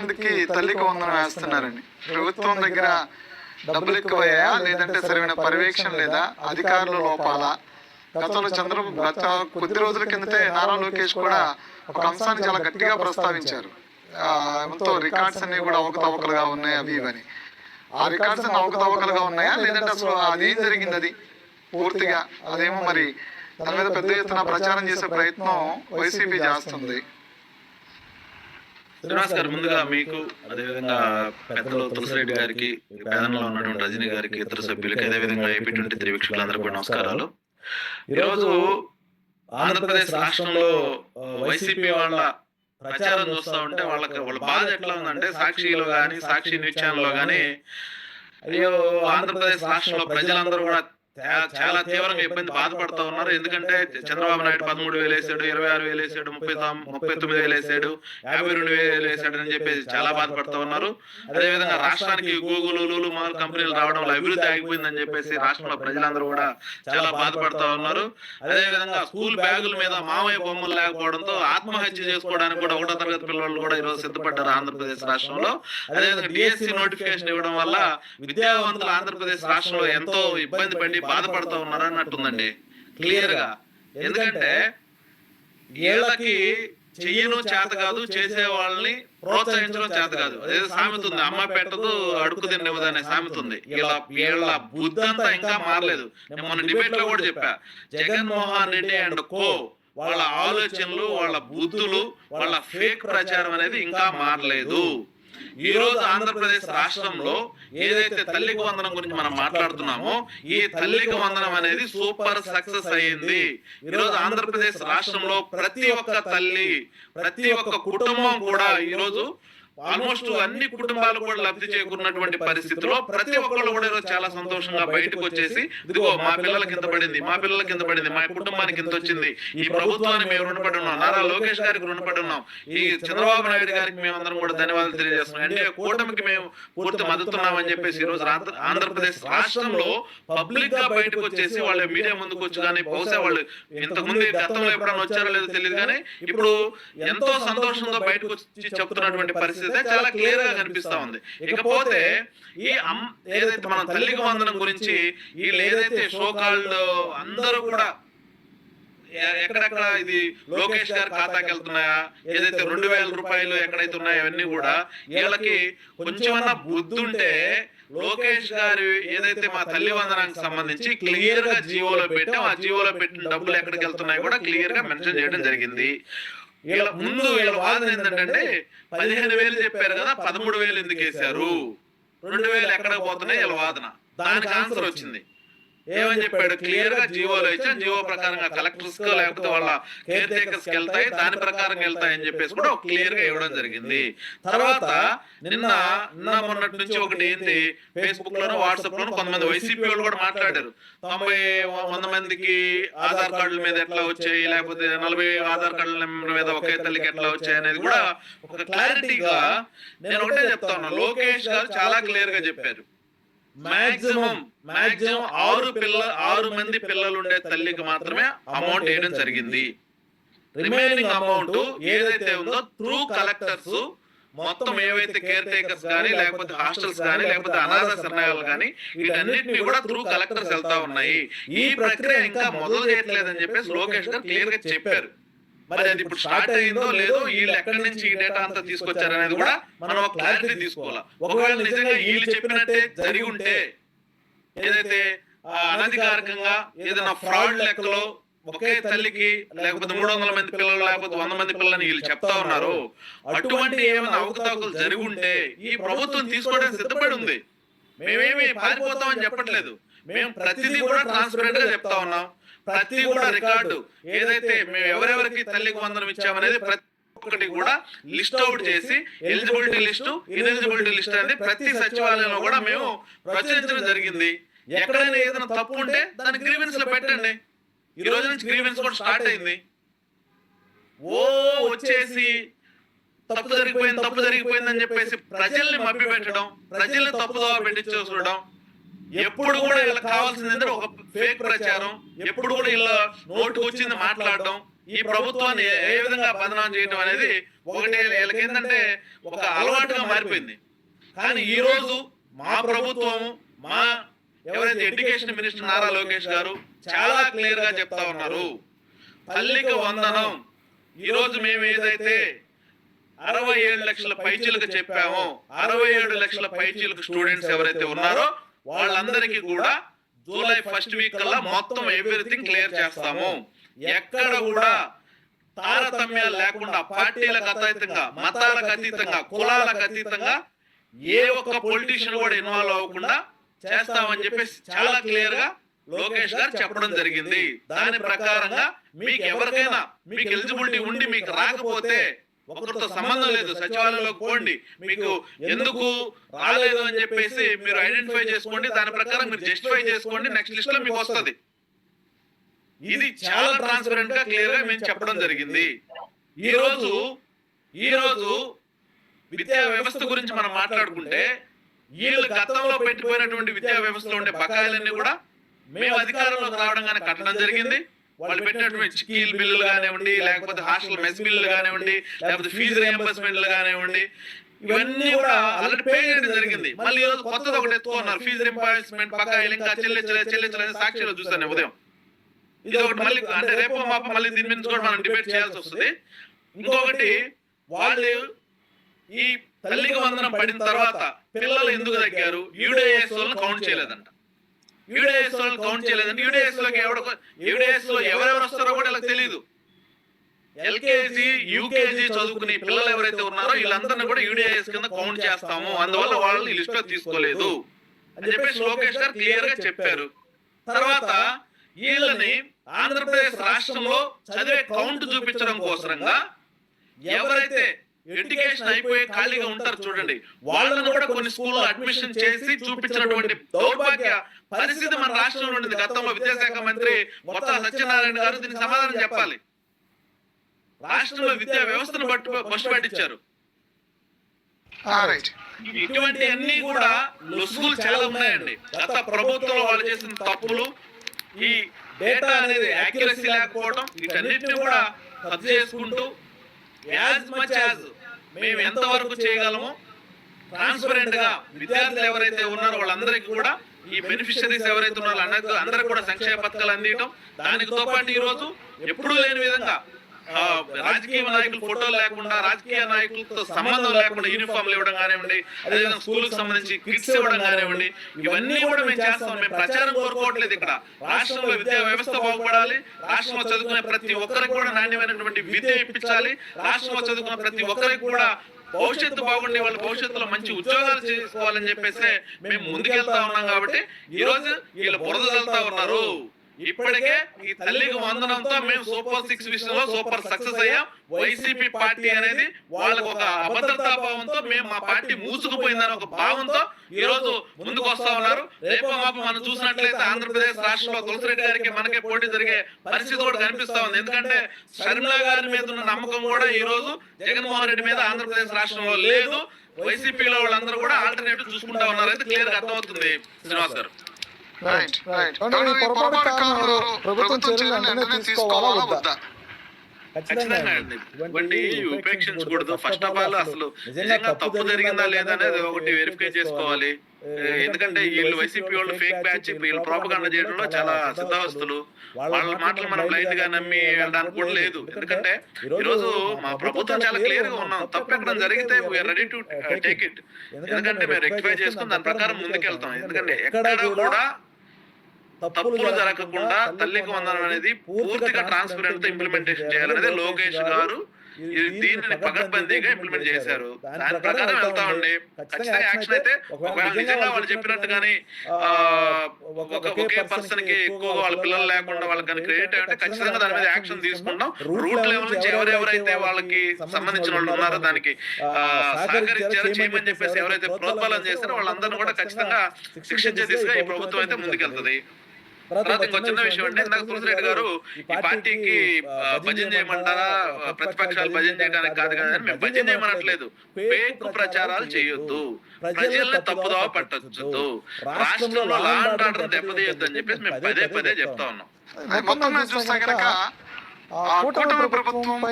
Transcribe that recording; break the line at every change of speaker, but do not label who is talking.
మందికి తల్లికి వందనం వేస్తున్నారండి. ప్రభుత్వం దగ్గర డబ్బులు ఎక్కువయ్యాయా? లేదంటే సరైన పర్యవేక్షణ లేదా? అధికారుల లోపాలా? గతంలో చంద్రబాబు గత కొద్ది రోజుల కిందటే నారా లోకేష్ కూడా ఒక అంశాన్ని చాలా గట్టిగా ప్రస్తావించారు. ఎంతో రికార్డ్స్ అన్ని కూడా అవకతవకలుగా ఉన్నాయి అవి ఇవని. ఆ రికార్డ్స్ అన్ని అవకతవకలుగా ఉన్నాయా? లేదంటే అసలు అది ఏం జరిగింది అది? పూర్తిగా అదేమో మరి దాని మీద పెద్ద ఎత్తున ప్రచారం చేసే ప్రయత్నం వైసీపీ చేస్తుంది.
శ్రీనివాస్ గారు ముందుగా మీకు అదేవిధంగా పెద్దలు తులసిరెడ్డి గారికి ఈ ఉన్నటువంటి రజనీ గారికి ఇతర సభ్యులకి అదేవిధంగా ఏపీ ట్వంటీ త్రీ వీక్షకులందరికీ కూడా నమస్కారాలు. ఈరోజు ఆంధ్రప్రదేశ్ రాష్ట్రంలో వైసీపీ వాళ్ళ ప్రచారం చూస్తూ ఉంటే వాళ్ళకి వాళ్ళ బాధ ఎట్లా ఉందంటే సాక్షిలో కానీ సాక్షి న్యూస్ ఛానల్లో కానీ అయ్యో ఆంధ్రప్రదేశ్ రాష్ట్రంలో ప్రజలందరూ కూడా చాలా తీవ్రంగా ఇబ్బంది బాధపడుతూ ఉన్నారు. ఎందుకంటే చంద్రబాబు నాయుడు పదమూడు వేలు వేసాడు ఇరవై ఆరు వేలు వేసాడు ముప్పై ముప్పై తొమ్మిది వేలు వేసాడు యాభై రెండు వేలు వేసాడు అని చెప్పేసి చాలా బాధపడుతూ ఉన్నారు. అదేవిధంగా రాష్ట్రానికి గూగుల్ లూలు మాల్ కంపెనీలు రావడం వల్ల అభివృద్ధి ఆగిపోయిందని చెప్పేసి రాష్ట్రంలో ప్రజలందరూ కూడా చాలా బాధపడుతూ ఉన్నారు. అదేవిధంగా స్కూల్ బ్యాగుల మీద మామయ్య బొమ్మలు లేకపోవడంతో ఆత్మహత్య చేసుకోవడానికి కూడా ఒకటో తరగతి పిల్లలు కూడా ఈరోజు సిద్ధపడ్డారు ఆంధ్రప్రదేశ్ రాష్ట్రంలో. అదేవిధంగా డిఎస్సి నోటిఫికేషన్ ఇవ్వడం వల్ల విద్యావంతులు ఆంధ్రప్రదేశ్ రాష్ట్రంలో ఎంతో ఇబ్బంది పడి బాధపడుతూ ఉన్నారు అన్నట్టుందండి. క్లియర్గా. ఎందుకంటే వీళ్ళకి చెయ్యను చేత కాదు చేసే వాళ్ళని ప్రోత్సహించడం చేత కాదు. అదే సామెత ఉంది. అమ్మ పెట్టదు అడుగు తిన్నది అనే సామెత ఉంది. వీళ్ళ వీళ్ళ బుద్ధి అంతా ఇంకా మారలేదు. నేను మొన్న డిబేట్లో కూడా చెప్పా. జగన్మోహన్ రెడ్డి అండ్ కో వాళ్ళ ఆలోచనలు వాళ్ళ బుద్ధులు వాళ్ళ ఫేక్ ప్రచారం అనేది ఇంకా మారలేదు. ఈ రోజు ఆంధ్రప్రదేశ్ రాష్ట్రంలో ఏదైతే తల్లికి వందనం గురించి మనం మాట్లాడుతున్నామో ఈ తల్లికి వందనం అనేది సూపర్ సక్సెస్ అయ్యింది. ఈ రోజు ఆంధ్రప్రదేశ్ రాష్ట్రంలో ప్రతి ఒక్క తల్లి ప్రతి ఒక్క కుటుంబం కూడా ఈ రోజు ఆల్మోస్ట్ అన్ని కుటుంబాలు కూడా లబ్ధి చేకూరినటువంటి పరిస్థితిలో ప్రతి ఒక్కళ్ళు కూడా ఈరోజు చాలా సంతోషంగా బయటకు వచ్చేసి ఇదిగో మా పిల్లలకి ఇంత పడింది మా పిల్లలకి ఇంత పడింది మా కుటుంబానికి ఇంత వచ్చింది ఈ ప్రభుత్వాన్ని మేము రుణపడి ఉన్నాం నారా లోకేష్ గారికి రుణపడి ఉన్నాం ఈ చంద్రబాబు నాయుడు గారికి మేము అందరం కూడా ధన్యవాదాలు తెలియజేస్తున్నాం. అంటే కూటమికి మేము పూర్తి మద్దతున్నామని చెప్పేసి ఈ రోజు ఆంధ్ర- ఆంధ్రప్రదేశ్ రాష్ట్రంలో పబ్లిక్గా బయటకు వచ్చేసి వాళ్ళ మీడియా ముందుకు వచ్చి కానీ బహుశా వాళ్ళు ఇంతకు ముందు గతంలో ఎప్పుడైనా వచ్చారో లేదో తెలియదు కానీ ఇప్పుడు ఎంతో సంతోషంతో బయటకు వచ్చి చెప్తున్నటువంటి పరిస్థితి చాలా క్లియర్గా కనిపిస్తా ఉంది. ఇకపోతే ఈ అమ్ ఏదైతే మనం తల్లికి వందనం గురించి వీళ్ళు ఏదైతే షోకాల్డ్ అందరూ కూడా ఎక్కడెక్కడ ఇది లోకేష్ గారి ఖాతాకి వెళ్తున్నాయా? ఏదైతే రెండు వేల రూపాయలు ఎక్కడైతే ఉన్నాయో అవన్నీ కూడా వీళ్ళకి కొంచెమన్నా బుద్ధి ఉంటే లోకేష్ గారు ఏదైతే మా తల్లి వందనానికి సంబంధించి క్లియర్గా జీవోలో పెట్టాం. ఆ జీవోలో పెట్టిన డబ్బులు ఎక్కడికి వెళ్తున్నాయో కూడా క్లియర్గా మెన్షన్ చేయడం జరిగింది. వీళ్ళ ముందు వీళ్ళ వాదన ఏంటంటే పదిహేను వేలు చెప్పారు కదా పదమూడు వేలు ఎందుకు వేశారు? రెండు వేలు ఎక్కడ పోతున్నాయి వీళ్ళ వాదన? దానికి ఆన్సర్ వచ్చింది. ఏమని చెప్పాడు? క్లియర్గా జీవోలో ఇచ్చా జీవో ప్రకారంగా కలెక్టర్స్ లేకపోతే వాళ్ళ కేర్ టేకర్స్ వెళ్తాయి దాని ప్రకారం వెళ్తాయి అని చెప్పేసి కూడా క్లియర్గా ఇవ్వడం జరిగింది. తర్వాత నిన్న నిన్న మొన్నటి నుంచి ఒకటి ఏంటి? ఫేస్బుక్ లోను వాట్సాప్ లోను కొంతమంది వైసీపీ వాళ్ళు కూడా మాట్లాడారు. తొంభై వంద మందికి ఆధార్ కార్డుల మీద ఎట్లా వచ్చాయి? లేకపోతే నలభై ఆధార్ కార్డుల మీద ఒకే తల్లికి ఎట్లా వచ్చాయి అనేది కూడా ఒక క్లారిటీగా నేను ఒకటే చెప్తా ఉన్నా లోకేష్ గారు చాలా క్లియర్గా చెప్పారు మాక్సిమం మాక్సిమం ఆరు పిల్ల ఆరు మంది పిల్లలు ఉండే తల్లికి మాత్రమే అమౌంట్ వేయడం జరిగింది. రిమైనింగ్ అమౌంట్ ఏదైతే ఉందో త్రూ కలెక్టర్స్ మొత్తం ఏవైతే కేర్ టేకర్స్ కానీ లేకపోతే హాస్టల్స్ కానీ లేకపోతే అనాథ శరణాలు కానీ వీటన్నిటిని కూడా త్రూ కలెక్టర్స్ వెళ్తా ఉన్నాయి. ఈ ప్రక్రియ ఇంకా మొదలు చేయట్లేదని చెప్పేసి లోకేష్ గారు క్లియర్గా చెప్పారు. మరి అది ఇప్పుడు స్టార్ట్ అయిందో లేదో వీళ్ళు ఎక్కడి నుంచి ఈ డేటా అంతా తీసుకొచ్చారు అనేది కూడా మనం ఒక క్లారిటీ తీసుకోవాలి. ఒకవేళ నిజంగా వీళ్ళు చెప్పినట్టే జరిగి ఉంటే ఏదైతే ఆ, అనధికారికంగా ఏదైనా ఫ్రాడ్ లెక్కలో ఒకే తల్లికి లేకపోతే మూడు వందల మంది పిల్లలు లేకపోతే వంద మంది పిల్లలని వీళ్ళు చెప్తా ఉన్నారు. అటువంటి ఏమైనా అవకతవకలు జరిగి ఉంటే ఈ ప్రభుత్వం తీసుకోవడానికి సిద్ధపడి ఉంది. మేమేమి పారిపోతామని చెప్పట్లేదు. మేము ప్రతిదీ కూడా ట్రాన్స్పరెంట్గా చెప్తా ఉన్నాం. ప్రతి కూడా రికార్డు. ఏదైతే మేము ఎవరెవరికి తల్లికి వందనం ఇచ్చామనేది ప్రతి ఒక్కటి కూడా లిస్ట్ అవుట్ చేసి ఎలిజిబిలిటీ లిస్టు ఇనెలిజిబిలిటీ లిస్ట్ అనేది ప్రతి సచివాలయంలో కూడా మేము ప్రచురించడం జరిగింది. ఎక్కడైనా ఏదైనా తప్పు ఉంటే దాన్ని గ్రీవెన్స్లో పెట్టండి. ఈ రోజు నుంచి గ్రీవెన్స్ కూడా స్టార్ట్ అయింది. ఓ వచ్చేసి తప్పు జరిగిపోయింది తప్పు జరిగిపోయింది అని చెప్పేసి ప్రజల్ని మభ్య పెట్టడం ప్రజల్ని తప్పుదోవ పెట్టించే చూడడం ఎప్పుడు కూడా వీళ్ళకి కావాల్సింది ఒక ఫేక్ ప్రచారం. ఎప్పుడు కూడా వీళ్ళ నోటుకు వచ్చింది మాట్లాడడం. ఈ ప్రభుత్వాన్ని ఏ- విధంగా బదనాం చేయడం అనేది ఒకటి వీళ్ళకి ఏంటంటే ఒక అలవాటుగా మారిపోయింది. కానీ ఈ రోజు మా ప్రభుత్వం మా ఎవరైతే ఎడ్యుకేషన్ మినిస్టర్ నారా లోకేష్ గారు చాలా క్లియర్గా చెప్తా ఉన్నారు. తల్లికి వందనం. ఈ రోజు మేము ఏదైతే అరవై ఏడు లక్షల పైచీలకు చెప్పామో అరవై ఏడు లక్షల పైచీలకు స్టూడెంట్స్ ఎవరైతే ఉన్నారో వాళ్ళందరికీ కూడా జూలై ఫస్ట్ వీక్ కల్లా మొత్తం ఎవ్రీథింగ్ క్లియర్ చేస్తాము. ఎక్కడ కూడా తారతమ్యాలు లేకుండా పార్టీలకు అతీతంగా మతాలకు అతీతంగా కులాలకు అతీతంగా ఏ ఒక్క పొలిటీషియన్ కూడా ఇన్వాల్వ్ అవ్వకుండా చేస్తామని చెప్పేసి చాలా క్లియర్గా లోకేష్ గారు చెప్పడం జరిగింది. దాని ప్రకారంగా మీకు ఎవరికైనా మీకు ఎలిజిబిలిటీ ఉండి మీకు రాకపోతే ఒకరితో సంబంధం లేదు సచివాలయంలోకి పోండి మీకు ఎందుకు రాలేదు అని చెప్పేసి మీరు ఐడెంటిఫై చేసుకోండి దాని ప్రకారం మీరు జస్టిఫై చేసుకోండి నెక్స్ట్ లిస్ట్లో మీకు వస్తుంది. ఇది చాలా ట్రాన్స్పరెంట్గా క్లియర్గా మేము చెప్పడం జరిగింది. ఈ రోజు ఈ రోజు విద్యా వ్యవస్థ గురించి మనం మాట్లాడుకుంటే వీళ్ళు గతంలో పెట్టిపోయినటువంటి విద్యా వ్యవస్థలో ఉండే బకాయిలన్నీ కూడా మేము అధికారంలోకి రావడం కానీ కట్టడం జరిగింది. వాళ్ళు పెట్టినటువంటి చిక్కీల బిల్లులు కానివ్వండి లేకపోతే హాస్టల్ మెస్ బిల్లులు కానివ్వండి లేకపోతే ఫీజు రియంబర్స్మెంట్లు కానివ్వండి ఇవన్నీ కూడా ఆల్రెడీ పే చేయడం జరిగింది. మళ్ళీ ఈ రోజు కొత్తది ఒకటి ఎత్తుకున్నారు. ఫీజు రింబర్స్మెంట్ బకాయిలు ఇంకా చెల్లించలేదు చెల్లించలేదు సాక్షిలో చూసాను ఉదయం. ఇది ఒకటి మళ్ళీ అంటే రేపు మాప మళ్ళీ దీని మీద కూడా మనం డిబేట్ చేయాల్సి వస్తుంది. ఇంకొకటి వాళ్ళు ఈ తల్లికి వందనం పడిన తర్వాత పిల్లలు ఎందుకు తగ్గారు? యూడిఎస్ వాళ్ళని కౌంట్ చేయలేదంట. యూడిఎస్ వాళ్ళని కౌంట్ చేయలేదంటే యూడిఎస్లోకి ఎవడ యూడిఎస్లో ఎవరెవరు వస్తారో కూడా ఇలా తెలియదు ఎల్కేజీ యూకేజీ చదువుకునే పిల్లలు ఎవరైతే ఉన్నారో వీళ్ళందరినీ కూడా యూడిఎస్ కింద కౌంట్ చేస్తాము. అందువల్ల వాళ్ళని లిస్ట్లో తీసుకోలేదు. అని చెప్పేసి లోకేష్ గారు క్లియర్గా చెప్పారు. తర్వాత వీళ్ళని ఆంధ్రప్రదేశ్ రాష్ట్రంలో చదివే కౌంట్ చూపించడం కోసరంగా ఎవరైతే ఎడ్యుకేషన్ అయిపోయి ఖాళీగా ఉంటారు చూడండి. వాళ్ళని కూడా కొన్ని స్కూల్లో అడ్మిషన్ చేసి చూపించినటువంటి దౌర్భాగ్య పరిస్థితి మన రాష్ట్రంలో ఉండేది. గతంలో విద్యాశాఖ మంత్రి కొత్త సత్యనారాయణ గారు దీనికి సమాధానం చెప్పాలి. రాష్ట్రంలో విద్యా వ్యవస్థను పట్టు బస్సు పట్టించారు
రైట్.
ఇటువంటి అన్ని కూడా లొసుగులు చాలా ఉన్నాయండి. గత ప్రభుత్వంలో వాళ్ళు చేసిన తప్పులు ఈ డేటా అనేది యాక్యురసీ లేకపోవడం వీటన్నిటిని కూడా రద్దు చేసుకుంటూ యాజ్ మచ్ యాజ్ మేము ఎంతవరకు చేయగలమో? ట్రాన్స్పరెంట్గా విద్యార్థులు ఎవరైతే ఉన్నారో వాళ్ళందరికీ కూడా ఈ బెనిఫిషరీస్ ఎవరైతే ఉన్నారో అందరికీ అందరికీ కూడా సంక్షేమ పథకాలు అందించడం దానితో పాటు ఈ రోజు ఎప్పుడూ లేని విధంగా రాజకీయ నాయకులు ఫోటోలు లేకుండా రాజకీయ నాయకులతో సంబంధం లేకుండా యూనిఫామ్లు ఇవ్వడం కానివ్వండి అదేవిధంగా స్కూల్కి సంబంధించి కిట్స్ ఇవ్వడం కానివ్వండి ఇవన్నీ కూడా మేము చేస్తాం. మేము ప్రచారం కోరుకోవట్లేదు ఇక్కడ. రాష్ట్రంలో విద్యా వ్యవస్థ బాగుపడాలి రాష్ట్రంలో చదువుకునే ప్రతి ఒక్కరికి కూడా నాణ్యమైనటువంటి విద్య ఇప్పించాలి రాష్ట్రంలో చదువుకునే ప్రతి ఒక్కరికి కూడా భవిష్యత్తు బాగుండే వాళ్ళ భవిష్యత్తులో మంచి ఉద్యోగాలు చేసుకోవాలని చెప్పేసి మేము ముందుకెళ్తా ఉన్నాం కాబట్టి ఈ రోజు వీళ్ళు బురద చల్లుతా ఉన్నారు. ఇప్పటికే ఈ తల్లికి వందనంతో మేము సూపర్ సిక్స్ విషయంలో సూపర్ సక్సెస్ అయ్యాం. వైసీపీ పార్టీ అనేది వాళ్ళకు ఒక అభద్రతా భావంతో మేము మా పార్టీ మూసుకుపోయిందని ఒక భావంతో ఈ రోజు ముందుకు వస్తా ఉన్నారు. రేపు మాపు మనం చూసినట్లయితే ఆంధ్రప్రదేశ్ రాష్ట్రంలో తులసిరెడ్డి గారికి మనకే పోటీ జరిగే పరిస్థితి కూడా కనిపిస్తా ఉంది. ఎందుకంటే షర్మిల గారి మీద ఉన్న నమ్మకం కూడా ఈ రోజు జగన్మోహన్ రెడ్డి మీద ఆంధ్రప్రదేశ్ రాష్ట్రంలో లేదు. వైసీపీలో వాళ్ళందరూ కూడా ఆల్టర్నేటివ్ చూసుకుంటా ఉన్నారు. అయితే క్లియర్గా అర్థమవుతుంది శ్రీనివాస్ గారు
రైట్ రైట్ కాబట్టి ఈ పొరపాటు కారణాలు ప్రభుత్వం చర్యలు వెంటనే తీసుకోవాలా వద్దా?
ఖచ్చితంగా అండి. ఇవ్వండి ఉపేక్షించకూడదు. ఫస్ట్ ఆఫ్ ఆల్ అసలు నిజంగా తప్పు జరిగిందా లేదా అనేది ఒకటి వెరిఫై చేసుకోవాలి. ఎందుకంటే వీళ్ళు వైసీపీ వాళ్ళు ఫేక్ బ్యాచ్ వీళ్ళు ప్రోపగాండ చేయడంలో చాలా సిద్ధావస్తులు వాళ్ళ మాటలు మనం బ్లైండ్గా నమ్మి వెళ్ళడానికి కూడా లేదు ఎందుకంటే ఈ రోజు మా ప్రభుత్వం చాలా క్లియర్గా ఉన్నాం. తప్పు ఎక్కడ జరిగితే రెడీ టు టేక్ ఇట్ ఎందుకంటే మేము రెక్టిఫై చేసుకుని దాని ప్రకారం ముందుకెళ్తాం. ఎందుకంటే ఎక్కడ కూడా తప్పులు జరగకుండా తల్లికి వందనం అనేది పూర్తిగా ట్రాన్స్పరెంట్తో ఇంప్లిమెంటేషన్ చేయాలనేది లోకేష్ గారు దీనిని పకడ్బందీగా ఇంప్లిమెంట్ చేశారు. దాని ప్రకారం వెళ్తామండి ఖచ్చితంగా యాక్షన్ అయితే నిజంగా వాళ్ళు చెప్పినట్టుగాని ఆ, ఒక పర్సన్కి ఎక్కువ వాళ్ళ పిల్లలు లేకుండా వాళ్ళకి కానీ క్రెడిట్ అంటే ఖచ్చితంగా దాని మీద యాక్షన్ తీసుకుంటాం రూట్ లెవెల్ నుంచి ఎవరెవరైతే వాళ్ళకి సంబంధించిన వాళ్ళు ఉన్నారో దానికి సహకరించారో చేయమని చెప్పేసి ఎవరైతే ప్రోత్సాహం చేస్తారో వాళ్ళందరినీ కూడా ఖచ్చితంగా శిక్షించే దిశగా ఈ ప్రభుత్వం అయితే ముందుకెళ్తుంది తర్వాత ఇంకో చిన్న విషయం అంటే ఇందాక తులసిరెడ్డి గారు ఈ పార్టీకి భజన చేయమంటారా ప్రతిపక్షాలు భజన చేయడానికి కాదు కదా అని మేము భజన చేయమనట్లేదు ఫేక్ ప్రచారాలు చేయొద్దు. ప్రజల్ని తప్పుదోవ పట్టొచ్చు రాష్ట్రంలో లా అండ్ ఆర్డర్ దెబ్బతీయొద్దు అని చెప్పేసి మేము పదే పదే చెప్తా ఉన్నాం.
మొత్తం మీద చూస్తే కనుక కూటమి ప్రభుత్వం